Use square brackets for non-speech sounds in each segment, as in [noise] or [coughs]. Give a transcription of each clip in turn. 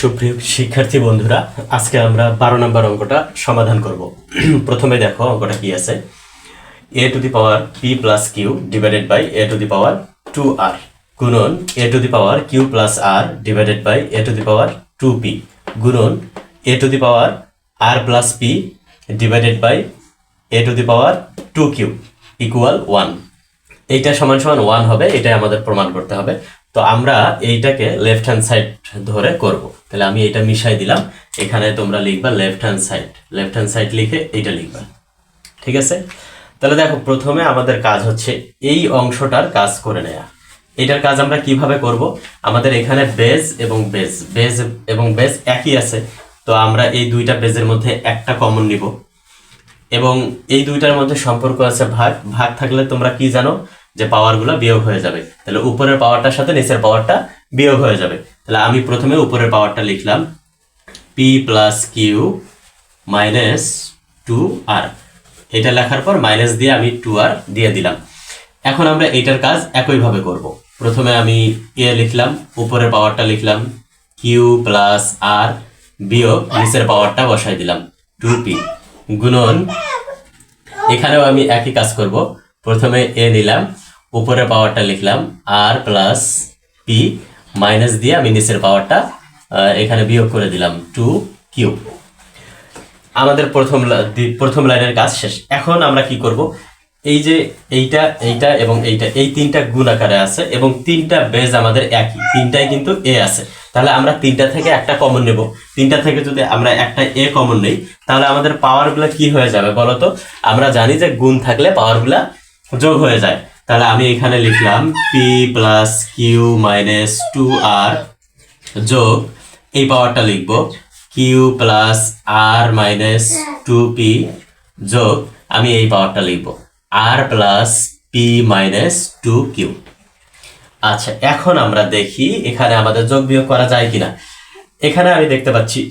সুপ্রিয় শিক্ষার্থী বন্ধুরা, আজকে আমরা বারো নম্বর অঙ্কটা সমাধান করব। [clears throat] প্রথমে দেখো অঙ্কটা কি আছে। A to the power P plus Q divided by A to the power two R গুণন A to the power Q plus R divided by A to the power two P গুণন A to the power R plus P divided by A to the power two Q equal one এইটা সমান সমান one হবে, এটাই আমাদের প্রমাণ করতে হবে। তো আমরা এইটাকে লেফট হ্যান্ড সাইড ধরে করব। তাহলে আমি এটা মিশাই দিলাম। এখানে তোমরা লিখবা left hand side left hand side লিখে এইটা লিখবা। ঠিক আছে? তাহলে দেখো, প্রথমে আমাদের কাজ হচ্ছে এই অংশটার কাজ করে নেয়া। এটার কাজ আমরা কীভাবে করব? আমাদের এখানে বেজ এবং বেজ বেজ এবং বেজ একই আছে। তো আমরা এই দুইটা বেজের মধ্যে একটা কমন নিব। এবং এই দুইটার মধ্যে সম্পর্ক আছে ভাগ। ভাগ থাকলে তোমরা কি জানো? যে পাওয়ারগুলো বিয়োগ হয়ে যাবে। তাহলে উপরের পাওয়ারটার সাথে নিচের পাওয়ারটা বিয়োগ হয়ে যাবে। তাহলে আমি প্রথমে উপরের পাওয়ারটা লিখলাম P plus Q minus two R এটা লেখার পর মাইনাস দিয়ে আমি টু আর দিয়ে দিলাম। এখন আমরা এইটার কাজ একইভাবে করব। প্রথমে আমি এ লিখলাম, উপরের পাওয়ারটা লিখলাম কিউ প্লাস আর বিয়োগ নিচের পাওয়ারটা বসাই দিলাম টু পি গুণন, এখানেও আমি একই কাজ করব। প্রথমে এ নিলাম, উপরের পাওয়ারটা লিখলাম আর প্লাস পি মাইনাস দিয়ে আমি নিচের পাওয়ারটা এখানে বিয়োগ করে দিলাম টু কিউ আমাদের প্রথম প্রথম লাইনের কাজ শেষ। এখন আমরা কি করব? এই যে এইটা এইটা এবং এইটা, এই তিনটা গুণ আকারে আছে এবং তিনটা বেজ আমাদের একই। তিনটাই কিন্তু এ আছে। তাহলে আমরা তিনটা থেকে একটা কমন নেব। তিনটা থেকে যদি আমরা একটা এ কমন নেই, তাহলে আমাদের পাওয়ারগুলো কি হয়ে যাবে বলতো? আমরা জানি যে গুণ থাকলে পাওয়ারগুলা যোগ হয়ে যায়। তাহলে আমি এখানে লিখলাম P plus Q minus two R যোগ এই পাওয়ারটা লিখব। Q plus R minus two P যোগ আমি এই পাওয়ারটা লিখব। R plus P minus two Q আচ্ছা এখন আমরা দেখি এখানে আমাদের যোগ বিয়োগ করা যায় কিনা। এখানে আমি দেখতে পাচ্ছি [coughs]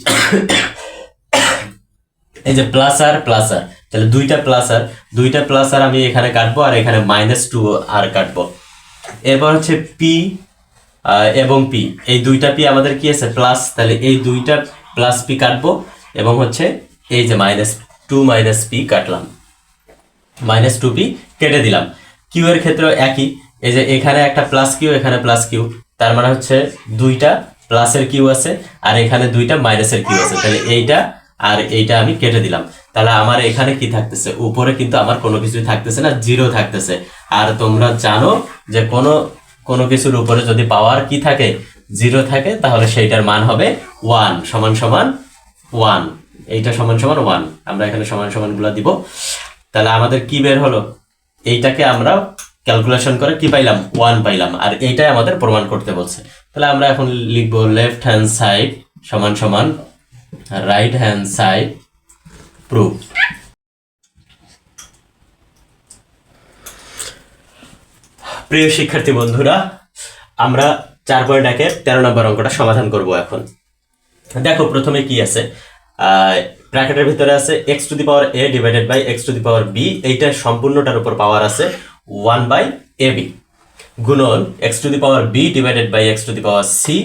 এই যে প্লাস আর প্লাস আর তাহলে দুইটা প্লাস আর। দুইটা প্লাস আর আমি এখানে কাটবো আর এখানে মাইনাস টু আর কাটবো। এরপর হচ্ছে পি এবং পি এই দুইটা পি আমাদের কি আছে? প্লাস তাহলে এই দুইটা প্লাস পি কাটবো এবং হচ্ছে এই যে মাইনাস টু মাইনাস পি কাটলাম। মাইনাস টু পি কেটে দিলাম। কিউ এর ক্ষেত্রেও একই। এই যে এখানে একটা প্লাস কিউ এখানে প্লাস কিউ তার মানে হচ্ছে দুইটা প্লাসের কিউ আছে আর এখানে দুইটা মাইনাসের কিউ আছে। তাহলে এইটা আর এইটা আমি কেটে দিলাম। তাহলে আমার এখানে কি থাকতেছে? উপরে কিন্তু আমার কোনো কিছুই থাকতেছে না জিরো থাকতেছে। আর তোমরা জানো যে কোনো কোনো কিছুর উপরে যদি পাওয়ার কি থাকে জিরো থাকে, তাহলে সেইটার মান হবে ওয়ান সমান সমান ওয়ান এইটা সমান সমান ওয়ান আমরা এখানে সমান সমানগুলা দিব। তাহলে আমাদের কি বের হলো? এইটাকে আমরা ক্যালকুলেশন করে কি পাইলাম? ওয়ান পাইলাম। আর এইটাই আমাদের প্রমাণ করতে বলছে। তাহলে আমরা এখন লিখব লেফট হ্যান্ড সাইড সমান সমান রাইট হ্যান্ড সাইড প্রুফ প্রিয় শিক্ষার্থী বন্ধুরা, আমরা চার পয়েন্ট একের তেরো নম্বর অঙ্কটা সমাধান করব এখন। দেখো, প্রথমে কি আছে? ব্র্যাকেটের ভিতরে আছে X to the power A divided by X to the power B এইটা সম্পূর্ণটার উপর পাওয়ার আছে ওয়ান বাই এ বি গুণন X to the power B divided by X to the power C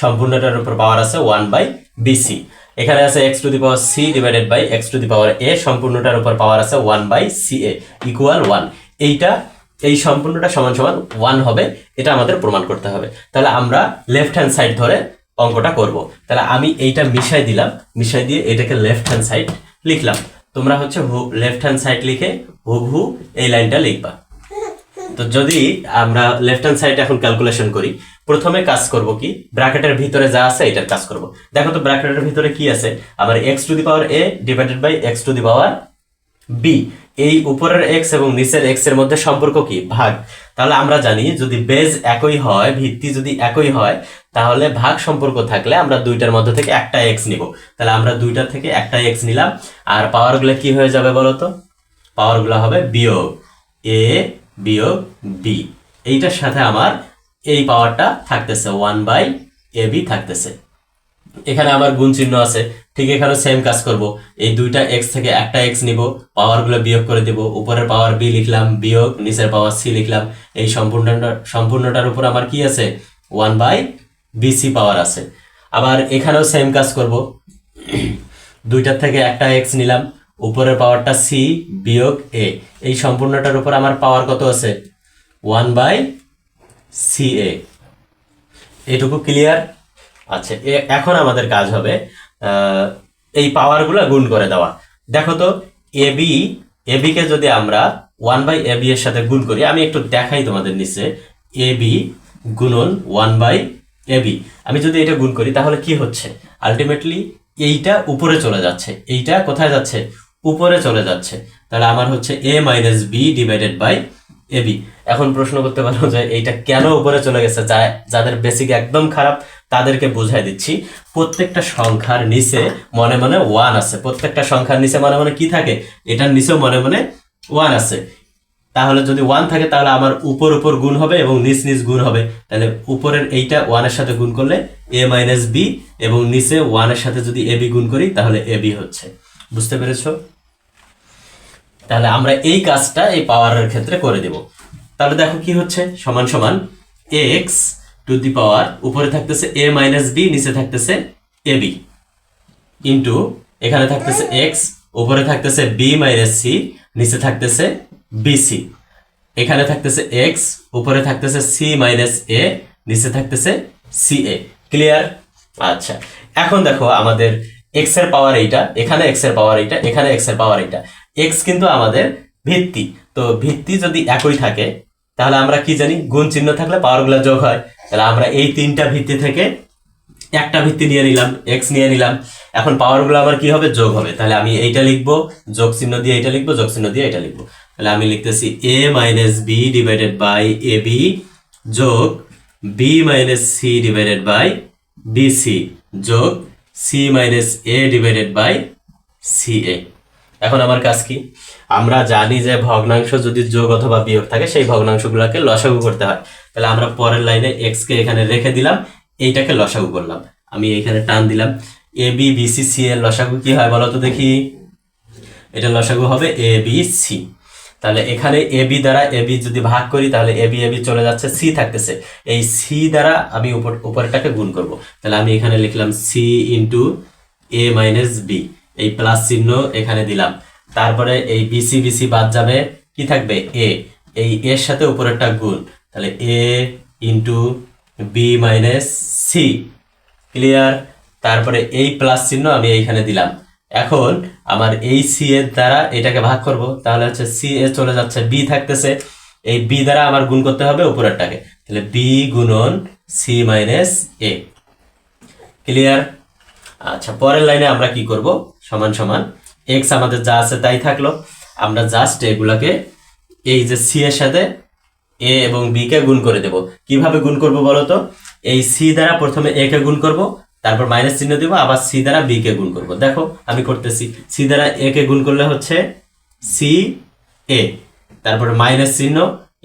সম্পূর্ণটার উপর পাওয়ার আছে ওয়ান বাই বিসি এখানে আছে X to the power C divided by X to the power A সম্পূর্ণটার উপর power আছে one by C A equal one এইটা, এই সম্পূর্ণটা সমান সমান ওয়ান হবে, এটা আমাদের প্রমাণ করতে হবে। তাহলে আমরা লেফট হ্যান্ড সাইড ধরে অঙ্কটা করব। তাহলে আমি এইটা মিশাই দিলাম, মিশাই দিয়ে এটাকে লেফট হ্যান্ড সাইড লিখলাম। তোমরা হচ্ছে হু লেফট হ্যান্ড সাইড লিখে হুবহু এই লাইনটা লিখবা। তো যদি আমরা লেফট হ্যান্ড সাইড এখন ক্যালকুলেশন করি প্রথমে কাজ করব কি? ব্র্যাকেটের ভিতরে যা আছে এটার কাজ করব। দেখো তো ব্র্যাকেটের ভিতরে কি আছে? আমার X to the power A divided by X to the power B এই উপরের এক্স এবং নিচের এক্সের মধ্যে সম্পর্ক কি? ভাগ। তাহলে আমরা জানি যদি বেজ একই হয়, ভিত্তি যদি একই হয়, তাহলে ভাগ সম্পর্ক থাকলে আমরা দুইটার মধ্যে থেকে একটা এক্স নিব। তাহলে আমরা দুইটা থেকে একটা এক্স নিলাম। আর পাওয়ারগুলো কি হয়ে যাবে বলো তো? পাওয়ারগুলো হবে বিয়োগ এ বিয়োগ বি এইটার সাথে আমার এই পাওয়ারটা থাকতেছে ওয়ান বাই এ বি থাকতেছে। এখানে আমার গুণ চিহ্ন আছে। ঠিক এখানে সেম কাজ করব। এই দুইটা এক্স থেকে একটা এক্স নিব পাওয়ারগুলো বিয়োগ করে দিব। উপরের পাওয়ার বি লিখলাম, বিয়োগ, নিচের পাওয়ার সি লিখলাম। এই সম্পূর্ণটা, সম্পূর্ণটার উপর আমার কি আছে? ওয়ান বাই বিসি পাওয়ার আছে। আবার এখানেও সেম কাজ করব। দুইটার থেকে একটা এক্স নিলাম। উপরের পাওয়ারটা সি বিয়োগ এ এই সম্পূর্ণটার উপর আমার পাওয়ার কত আছে? ওয়ান বাই সি এ এটুকু ক্লিয়ার আচ্ছা এখন আমাদের কাজ হবে এই পাওয়ারগুলো গুণ করে দেওয়া। দেখো তো এ বি এ কে যদি আমরা ওয়ান বাই এ বি এর সাথে গুণ করি, আমি একটু দেখাই তোমাদের নিচে এ বি গুণন ওয়ান বাই এ বি আমি যদি এটা গুণ করি, তাহলে কি হচ্ছে? আলটিমেটলি এইটা উপরে চলে যাচ্ছে। এইটা কোথায় যাচ্ছে? উপরে চলে যাচ্ছে। তাহলে আমার হচ্ছে A minus B divided by A B এখন প্রশ্ন করতে পারো যে এইটা কেন উপরে চলে গেছে? যা যাদের বেসিক একদম খারাপ, তাদেরকে বুঝাই দিচ্ছি। প্রত্যেকটা সংখ্যার নিচে মনে মনে ওয়ান আছে। প্রত্যেকটা সংখ্যার নিচে মনে মনে কি থাকে? এটার নিচেও মনে মনে ওয়ান আছে। তাহলে যদি ওয়ান থাকে, তাহলে আমার উপর উপর গুণ হবে এবং নিচ নিচ গুণ হবে। তাহলে উপরের এইটা ওয়ানের সাথে গুণ করলে এ মাইনাস বি এবং নিচে ওয়ানের সাথে যদি এ বি গুণ করি, তাহলে এ বি হচ্ছে। বুঝতে পেরেছ? তাহলে আমরা এই কাজটা এই পাওয়ারের ক্ষেত্রে করে দেব। তাহলে দেখো কি হচ্ছে? সমান সমান এক্স টু দি পাওয়ার উপরে থাকতেছে এ মাইনাস বি নিচে থাকতেছে এ বি ইন্টু এখানে থাকতেছে এক্স উপরে থাকতেছে বি মাইনাস সি নিচে থাকতেছে বিসি এখানে থাকতেছে এক্স উপরে থাকতেছে সি মাইনাস এ নিচে থাকতেছে সি এ ক্লিয়ার আচ্ছা। এখন দেখো আমাদের এক্সের পাওয়ার এইটা, এখানে এক্সের পাওয়ার এইটা, এখানে এক্সের পাওয়ার এইটা। এক্স কিন্তু আমাদের ভিত্তি। তো ভিত্তি যদি একই থাকে, তাহলে আমরা কি জানি? গুণ চিহ্ন থাকলে পাওয়ারগুলো যোগ হয়। তাহলে আমরা এই তিনটা ভিত্তি থেকে একটা ভিত্তি নিয়ে নিলাম এক্স নিয়ে নিলাম। এখন পাওয়ারগুলো আমার কি হবে? যোগ হবে। তাহলে আমি এইটা লিখব, যোগ চিহ্ন দিয়ে এটা লিখব, যোগ চিহ্ন দিয়ে এটা লিখব। তাহলে আমি লিখতেছি A minus B divided by A B যোগ B minus C divided by B C যোগ C minus A divided by C A এখন আমার কাজ কি? আমরা জানি যে ভগ্নাংশ যদি যোগ অথবা বিয়োগ থাকে, সেই ভগ্নাংশগুলোকে লসাগু করতে হয়। তাহলে আমরা পরের লাইনে এক্স কে এখানে রেখে দিলাম, এইটাকে লসাগু করলাম। আমি এখানে টান দিলাম। A B B C C এর লসাগু কি হয় বলো তো দেখি? এটা লসাগু হবে এ বি সি তাহলে এখানে এ বি দ্বারা এ বি যদি ভাগ করি, তাহলে এ বি এ বি চলে যাচ্ছে সি থাকতেছে। এই সি দ্বারা আমি উপর উপরটাকে গুণ করব। তাহলে আমি এখানে লিখলাম c into a minus b এই প্লাস চিহ্ন এখানে দিলাম। তারপরে এই বিসি বিসি বাদ যাবে। কি থাকবে? এ এই এর সাথে উপরেরটা গুণ। তাহলে a into b minus c clear তারপরে এই প্লাস চিহ্ন আমি এইখানে দিলাম। এখন আমার এই সি এর দ্বারা এটাকে ভাগ করব। তাহলে হচ্ছে সি এ চলে যাচ্ছে বি থাকতেছে। এই বি দ্বারা আমার গুণ করতে হবে উপরেরটাকে। তাহলে বি গুণন সি মাইনাস এ ক্লিয়ার আচ্ছা পরের লাইনে আমরা কি করব? সমান সমান। এক্স আমাদের যা আছে তাই থাকল। আমরা জাস্ট এগুলাকে এই যে সি এর সাথে এ এবং বি কে গুণ করে দেব। কীভাবে গুণ করব বলো তো? এই সি দ্বারা প্রথমে এ কে গুণ করব, তারপর মাইনাস চিহ্ন দিব, আবার সি দ্বারা বি কে গুণ করব। দেখো, আমি করতেছি। সি দ্বারা এ কে গুণ করলে হচ্ছে সি এ তারপরে মাইনাস চিহ্ন।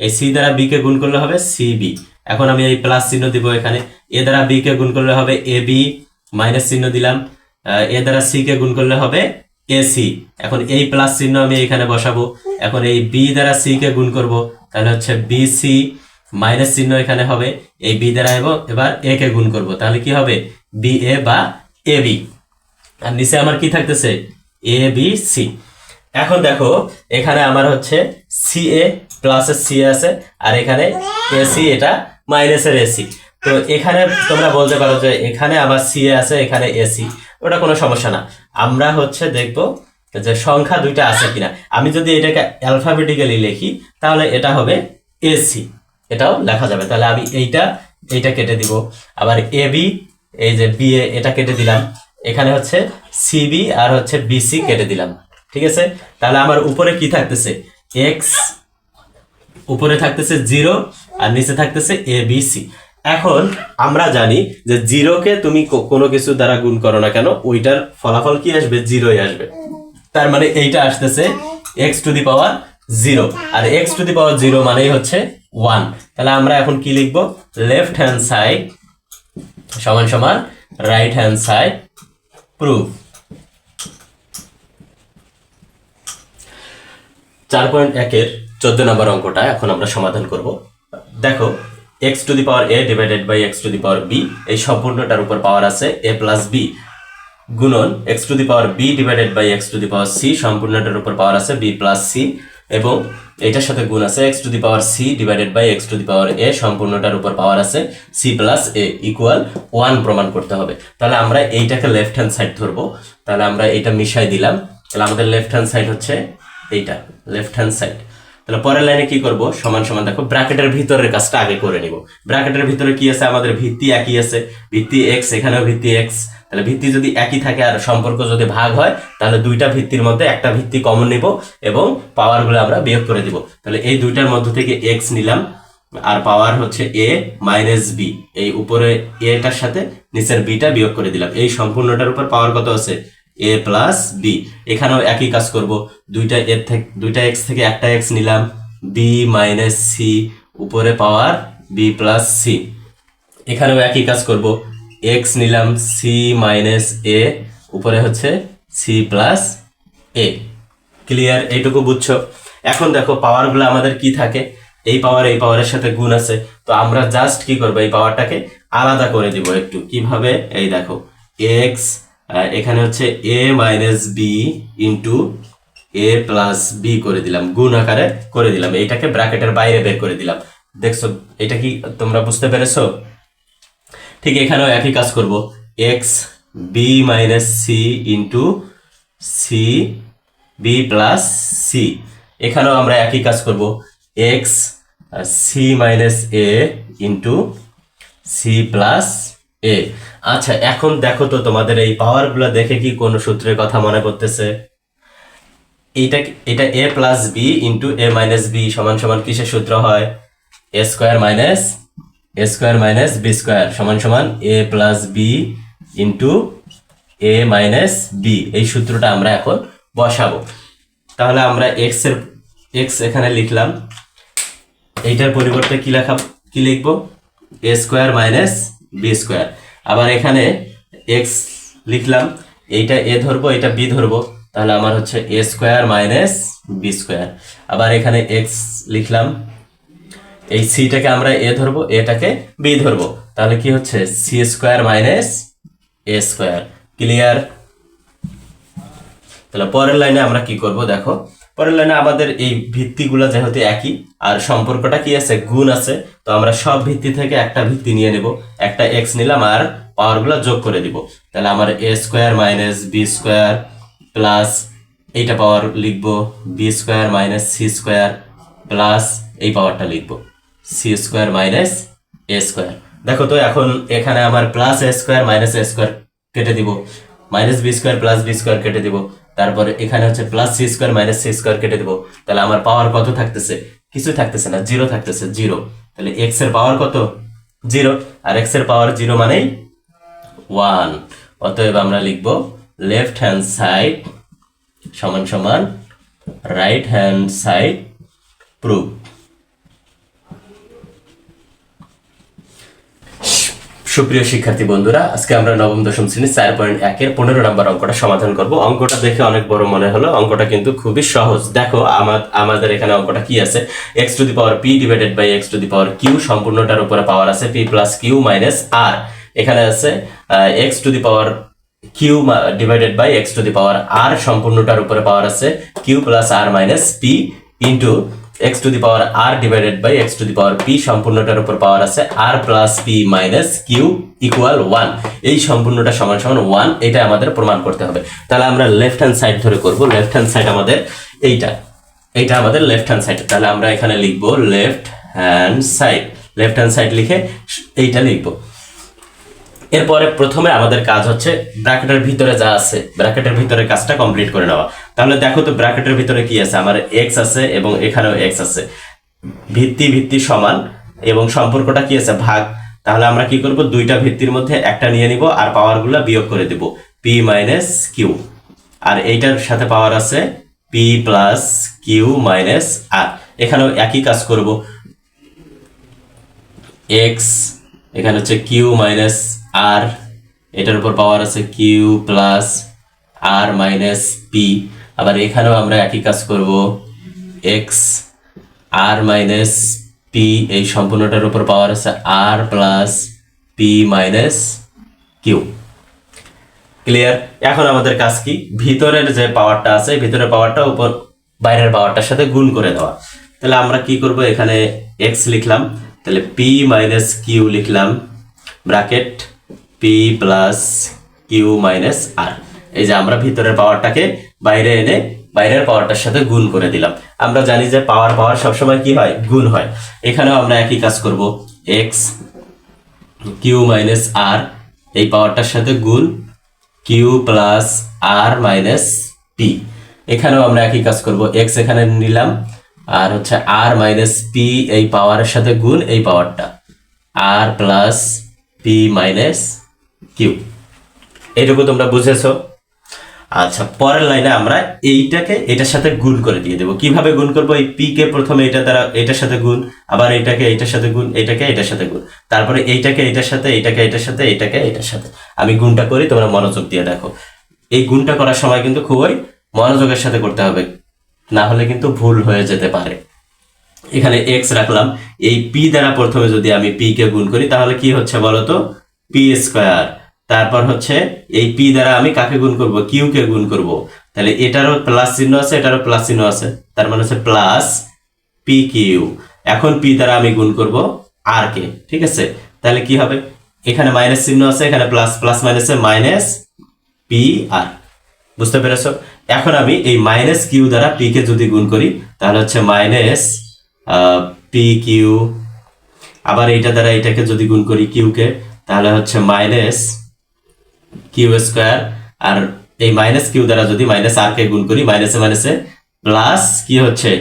এই সি দ্বারা বি কে গুণ করলে হবে সি বি এখন আমি এই প্লাস চিহ্ন দিব এখানে। এ দ্বারা বি কে গুণ করলে হবে এ বি মাইনাস চিহ্ন দিলাম। এ দ্বারা সি কে গুণ করলে হবে এ সি এখন এই প্লাস চিহ্ন আমি এখানে বসাবো। এখন এই বি দ্বারা সি কে গুণ করব, তাহলে হচ্ছে বি সি মাইনাস চিহ্ন এখানে হবে। এই বি দ্বারা এবং এবার এ কে গুণ করব, তাহলে কি হবে? বি এ বা এ বি আর নিচে আমার কি থাকতেছে? এ বি সি এখন দেখো, এখানে আমার হচ্ছে সি এ প্লাসের সি আছে, আর এখানে এসি এটা মাইনাসের এসি তো এখানে তোমরা বলতে পারো যে এখানে আমার সি এ আছে, এখানে এসি ওটা কোনো সমস্যা না। আমরা হচ্ছে দেখব যে সংখ্যা দুইটা আছে কিনা। আমি যদি এটাকে অ্যালফাবেটিক্যালি লিখি, তাহলে এটা হবে এসি এটাও লেখা যাবে। তাহলে আমি এইটা এইটা কেটে দিব। আবার এ বি এই যে বি এটা কেটে দিলাম। এখানে হচ্ছে সিবি আর হচ্ছে বিসি কেটে দিলাম। ঠিক আছে? তাহলে আমার উপরে কি থাকতেছে? এক্স উপরে থাকতেছে জিরো আর নিচে থাকতেছে এ বি সি এখন আমরা জানি যে জিরোকে তুমি কোনো কিছু দ্বারা গুণ করো না কেন, ওইটার ফলাফল কি আসবে? জিরোই আসবে। তার মানে এইটা আসতেছে x to the power zero R x to the power zero মানেই হচ্ছে ওয়ান তাহলে আমরা এখন কি লিখব? লেফট হ্যান্ড সাইড সমান সমান রাইট হ্যান্ড সাইড প্রুফ চার পয়েন্ট একের চোদ্দ নম্বর অঙ্কটা এখন আমরা সমাধান করব। দেখো x to the power a divided by x to the power b এই সম্পূর্ণটার উপর পাওয়ার আছে এ প্লাস বি গুণন x to the power b divided by x to the power c সম্পূর্ণটার উপর পাওয়ার আছে বি প্লাস সি এবং এটার সাথে গুণ আছে x to the power c divided by x to the power a সম্পূর্ণটার উপর power আছে c plus a equal one প্রমাণ করতে হবে। তাহলে আমরা এইটাকে লেফট হ্যান্ড সাইড ধরবো। তাহলে আমরা এটা মিশাই দিলাম। তাহলে আমাদের লেফট হ্যান্ড সাইড হচ্ছে এইটা লেফট হ্যান্ড সাইড তাহলে পরের লাইনে কি করব? সমান সমান দেখো ব্র্যাকেটের ভিতরের কাজটা আগে করে নিব। ব্র্যাকেটের ভিতরে কি আছে? আমাদের ভিত্তি একই আছে। ভিত্তি এক্স এখানেও ভিত্তি এক্স তাহলে ভিত্তি যদি একই থাকে আর সম্পর্ক যদি ভাগ হয়, তাহলে দুইটা ভিত্তির মধ্যে একটা ভিত্তি কমন নিব এবং পাওয়ারগুলো আমরা বিয়োগ করে দিব। তাহলে এই দুইটার মধ্য থেকে এক্স নিলাম, আর পাওয়ার হচ্ছে এ মাইনাস বি এই উপরে এটার সাথে নিচের বিটা বিয়োগ করে দিলাম। এই সম্পূর্ণটার উপর পাওয়ার কত আছে? এ প্লাস বি এখানেও একই কাজ করব। দুইটা এর থেকে, দুইটা এক্স থেকে একটা এক্স নিলাম। বি মাইনাস সি উপরে পাওয়ার বি প্লাস সি এখানেও একই কাজ করব। এক্স নিলাম সি মাইনাস এ উপরে হচ্ছে সি প্লাস এ ক্লিয়ার এইটুকু বুঝছ? এখন দেখো পাওয়ারগুলো আমাদের কি থাকে? এই পাওয়ার এই পাওয়ারের সাথে গুণ আছে। তো আমরা জাস্ট কি করব? এই পাওয়ারটাকে আলাদা করে দিব একটু। কীভাবে? এই দেখো এক্স এখানে হচ্ছে a minus b into a plus b করে দিলাম। গুণ আকারে করে দিলাম। এটাকে ব্র্যাকেটের বাইরে বের করে দিলাম। দেখছ, এটা কি তোমরা বুঝতে পেরেছ? ঠিক এখানেও একই কাজ করব। X b minus c into c b plus c এখানেও আমরা একই কাজ করব। X c minus a into c plus a আচ্ছা এখন দেখো তো তোমাদের এই পাওয়ারগুলো দেখে কি কোনো সূত্রের কথা মনে করতেছে এটা এটা a plus b into a minus b সমান সমান কিসের সূত্র হয়? A square minus a square minus b square সমান সমান a plus b into a minus b এই সূত্রটা আমরা এখন বসাবো। তাহলে আমরা এক্সের এক্স এখানে লিখলাম। এইটার পরিবর্তে কি লেখা কি লিখব? A square minus b square আবার এখানে এক্স লিখলাম, এইটা এ ধরবো এটা বি ধরবো, তাহলে আমার হচ্ছে a square minus b square আবার এখানে এক্স লিখলাম, এই সিটাকে আমরা এ ধরবো এটাকে বি ধরবো, তাহলে কি হচ্ছে? C square minus a square clear তাহলে পরের লাইনে আমরা কি করব? দেখো পরের লাইনে আমাদের এই ভিত্তিগুলো যেহেতু একই, আর সম্পর্কটা কি আছে? গুণ আছে। তো আমরা সব ভিত্তি থেকে একটা ভিত্তি নিয়ে নেব। একটা এক্স নিলাম আর পাওয়ারগুলো যোগ করে দিব। তাহলে আমার a square minus b square plus এইটা পাওয়ার লিখব। B square minus c square plus এই পাওয়ারটা লিখব। C square minus a square দেখো তো এখন এখানে আমার plus a square minus a square কেটে দিব। Minus b square plus b square কেটে দিব। তারপরে এখানে হচ্ছে plus c square minus c square কেটে দেবো। তাহলে আমার পাওয়ার কত থাকতেছে? কিছু থাকতেছে না জিরো থাকতেছে জিরো তাহলে এক্সের পাওয়ার কত? জিরো আর এক্সের পাওয়ার জিরো মানেই ওয়ান অতএব আমরা লিখব লেফট হ্যান্ড সাইড সমান সমান রাইট হ্যান্ড সাইড প্রুফ সুপ্রিয় শিক্ষার্থী বন্ধুরা, আজকে আমরা নবম, দশম শ্রেণি চার পয়েন্ট একের পনেরো নম্বর অঙ্কটা সমাধান করব। অঙ্কটা দেখে অনেক বড় মনে হলো। অঙ্কটা কিন্তু খুবই সহজ। দেখো আমা- আমাদের এখানে অঙ্কটা কি আছে? X to the power p divided by x to the power q সম্পূর্ণটার উপরে পাওয়ার আছে p plus q minus r এখানে আছে x to the power q divided by x to the power r সম্পূর্ণটার উপরে পাওয়ার আছে q plus r minus p into x to the power r divided by x to the power p সম্পূর্ণটার উপর power আছে r plus p minus q equal one এই সম্পূর্ণটা সমান সমান one এটা আমাদের প্রমাণ করতে হবে। তাহলে আমরা লেফট হ্যান্ড সাইড ধরে করব। লেফট হ্যান্ড সাইড আমাদের এইটা। এইটা আমাদের লেফট হ্যান্ড সাইড তাহলে আমরা এখানে লিখব left hand side left hand side লিখে এইটা লিখব। এরপরে প্রথমে আমাদের কাজ হচ্ছে ব্র্যাকেটের ভিতরে যা আছে, ব্র্যাকেটের ভিতরে কাজটা কমপ্লিট করে নেওয়া। তাহলে দেখো তো ব্র্যাকেটের ভিতরে কি আছে? আমার এক্স আছে এবং এখানেও এক্স আছে। ভিত্তি ভিত্তি সমান এবং সম্পর্কটা কি আছে? ভাগ। তাহলে আমরা কি করব? দুইটা ভিত্তির মধ্যে একটা নিয়ে নিব আর পাওয়ারগুলো বিয়োগ করে দেব। পি মাইনাস কিউ আর এইটার সাথে পাওয়ার আছে p plus q minus r এখানেও একই কাজ করব। এক্স এখানে হচ্ছে কিউ মাইনাস আর এটার উপর পাওয়ার আছে q plus r minus p আবার এখানেও আমরা একই কাজ করব। এক্স আর মাইনাস পি এই সম্পূর্ণটার উপর পাওয়ার আছে r plus p minus q clear এখন আমাদের কাজ কি? ভিতরের যে পাওয়ারটা আছে, ভিতরের পাওয়ারটা উপর বাইরের পাওয়ারটার সাথে গুণ করে দেওয়া। তাহলে আমরা কি করব? এখানে এক্স লিখলাম। তাহলে পি মাইনাস কিউ লিখলাম। Bracket p plus q minus r এই যে আমরা ভিতরের পাওয়ারটাকে বাইরে এনে বাইরের পাওয়ারটার সাথে গুণ করে দিলাম। আমরা জানি যে পাওয়ার পাওয়ার সবসময় কি হয়? গুণ হয়। এখানেও আমরা একই কাজ করব। এক্স কিউ মাইনাস আর এই পাওয়ারটার সাথে গুণ q plus r minus p এখানেও আমরা একই কাজ করব। এক্স এখানে নিলাম। আর হচ্ছে আর মাইনাস পি এই পাওয়ারের সাথে গুণ এই পাওয়ারটা r plus p minus q. এইটুকু তোমরা বুঝেছ? আচ্ছা পরের লাইনে আমরা এইটাকে, এটার সাথে গুণ করে দিয়ে দেবো। কীভাবে গুণ করব? এই পি কে প্রথমে এটা দ্বারা এটার সাথে গুণ, আবার এইটাকে এইটার সাথে গুণ এইটাকে এটার সাথে গুণ। তারপরে এইটাকে এটার সাথে এইটাকে এটার সাথে এইটাকে এটার সাথে। আমি গুণটা করি, তোমরা মনোযোগ দিয়ে দেখো। এই গুণটা করার সময় কিন্তু খুবই মনোযোগের সাথে করতে হবে, না হলে কিন্তু ভুল হয়ে যেতে পারে। এখানে এক্স রাখলাম। এই পি দ্বারা প্রথমে যদি আমি পি কে গুণ করি, তাহলে কি হচ্ছে বলতো? পি স্কোয়ার তারপর হচ্ছে এই পি দ্বারা আমি কাকে গুণ করব? কিউ কে গুণ করব। তাহলে এটারও প্লাস চিহ্ন আছে, এটারও প্লাস চিহ্ন আছে। তার মানে হচ্ছে প্লাস পি কিউ এখন পি দ্বারা আমি গুণ করব আর কে, ঠিক আছে? তাহলে কি হবে? এখানে মাইনাস চিহ্ন আছে, এখানে প্লাস প্লাস মাইনাসে মাইনাস পি আর বুঝতে পেরেছ? এখন আমি এই মাইনাস কিউ দ্বারা পি কে যদি গুণ করি, তাহলে হচ্ছে মাইনাস পি কিউ আবার এইটা দ্বারা এটাকে যদি গুণ করি কিউ কে তাহলে হচ্ছে মাইনাস কিউ স্কোয়ার আর এই মাইনাস কিউ দ্বারা যদি মাইনাস আর কে গুণ করি মাইনাসে মাইনাসে প্লাস কি হচ্ছে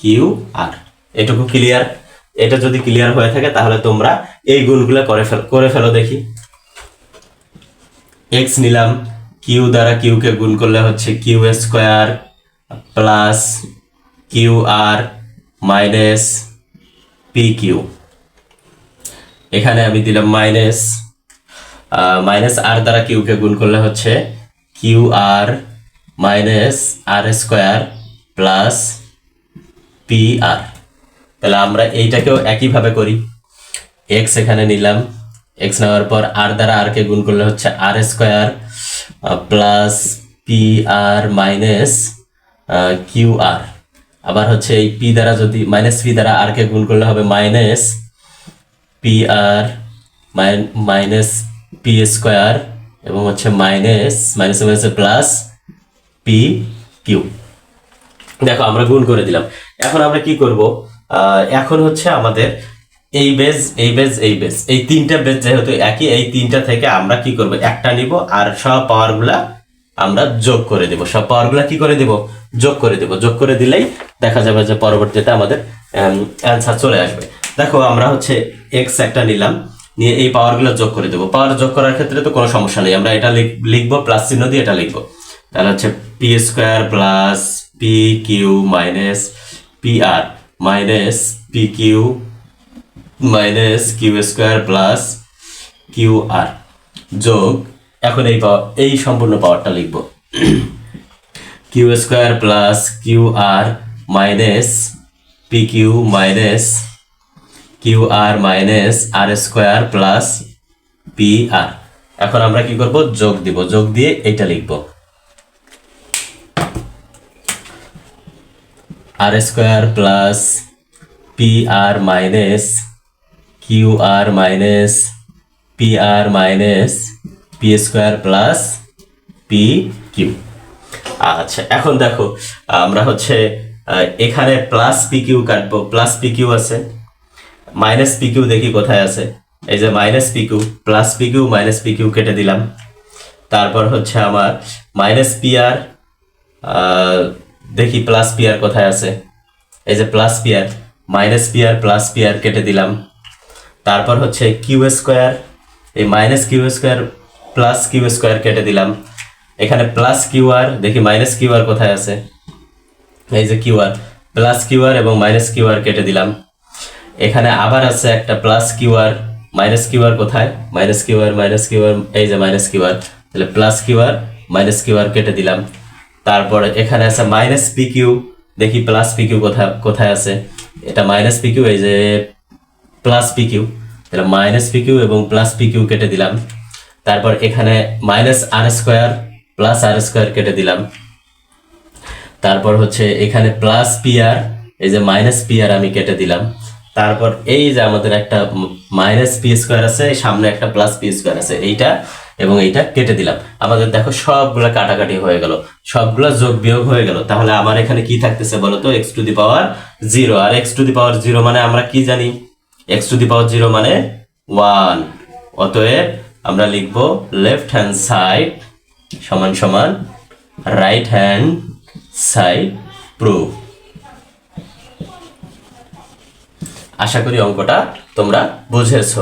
কিউ আর এটুকু ক্লিয়ার এটা যদি ক্লিয়ার হয়ে থাকে, তাহলে তোমরা এই গুণগুলো করে ফেল করে ফেলো দেখি। এক্স নিলাম কিউ দ্বারা কিউ কে গুণ করলে হচ্ছে q square plus q r minus p q এখানে আমি দিলাম মাইনাস মাইনাস আর দ্বারা কিউ কে গুণ করলে হচ্ছে q r minus r square plus p r তাহলে আমরা এইটাকেও একইভাবে করি। এক্স এখানে নিলাম। এক্স নেওয়ার পর আর দ্বারা আর কে গুণ করলে হচ্ছে r square plus p r minus q r আবার হচ্ছে এই পি দ্বারা যদি মাইনাস পি দ্বারা আর কে গুণ করলে হবে minus p minus p square এবং হচ্ছে minus minus minus plus p q দেখো, আমরা গুণ করে দিলাম। এখন আমরা কি করব? এখন হচ্ছে আমাদের এই বেজ এই বেজ এই বেজ এই তিনটা বেজ যেহেতু একই, এই তিনটা থেকে আমরা কি করব? একটা নিব আর সব পাওয়ারগুলা আমরা যোগ করে দেব। সব পাওয়ারগুলা কি করে দেব? যোগ করে দেব। যোগ করে দিলেই দেখা যাবে যে পরবর্তীতে আমাদের অ্যান্সার চলে আসবে। দেখো, আমরা হচ্ছে এক্স একটা নিলাম, নিয়ে এই পাওয়ারগুলো যোগ করে দেবো। পাওয়ার যোগ করার ক্ষেত্রে তো কোনো সমস্যা নেই, আমরা এটা লিখ- লিখব প্লাস চিহ্ন দিয়ে এটা লিখব। তাহলে হচ্ছে p square plus p q minus p r minus p q minus q square plus q r যোগ এখন এই এই সম্পূর্ণ পাওয়ারটা লিখব। Q square plus q r minus p q minus q r minus r square plus p r. এখন আমরা কি করব? যোগ দিব। যোগ দিয়ে এটা লিখব। R square plus p r minus q r minus p r minus p square plus p q. আচ্ছা এখন দেখো, আমরা হচ্ছে এখানে প্লাস পি কিউ কাটবো। প্লাস পি কিউ আছে। মাইনাস পি কিউ দেখি কোথায় আছে। এই যে minus p q plus p q minus p q কেটে দিলাম। তারপর হচ্ছে আমার মাইনাস পি আর দেখি প্লাস পি আর কোথায় আছে। এই যে plus p r minus p r plus p r কেটে দিলাম। তারপর হচ্ছে কিউ স্কোয়ার এই minus q square plus q square কেটে দিলাম। এখানে প্লাস কিউ আর দেখি মাইনাস কিউ আর কোথায় আছে। এই যে q r plus q r এবং মাইনাস কিউ আর কেটে দিলাম। এখানে আবার আছে একটা plus q r minus q r কোথায়? Minus q r minus q r এই যে মাইনাস কিউআর তাহলে plus q r minus q r কেটে দিলাম। তারপরে এখানে আছে মাইনাস পি কিউ দেখি প্লাস পি কিউ কোথায় কোথায় আছে? এটা মাইনাস পি কিউ এই যে প্লাস পি কিউ তাহলে মাইনাস পি কিউ এবং প্লাস পি কিউ কেটে দিলাম। তারপর এখানে minus r square plus r square কেটে দিলাম। তারপর হচ্ছে এখানে প্লাস পি আর এই যে মাইনাস পি আর আমি কেটে দিলাম। তারপর এই যে আমাদের একটা মাইনাস পি স্কোয়ার আছে সামনে একটা প্লাস পি স্কোয়ার আছে, এইটা এবং এইটা কেটে দিলাম। আমাদের দেখো সবগুলা কাটাকাটি হয়ে গেল, সবগুলা যোগ বিয়োগ হয়ে গেল। তাহলে আমার এখানে কি থাকতেছে বলো তো x to the power zero R x to the power zero মানে আমরা কি জানি? X to the power zero মানে ওয়ান অতএব আমরা লিখব লেফট হ্যান্ড সাইড সমান সমান রাইট হ্যান্ড সাইড প্রুফ আশা করি অঙ্কটা তোমরা বুঝেছ।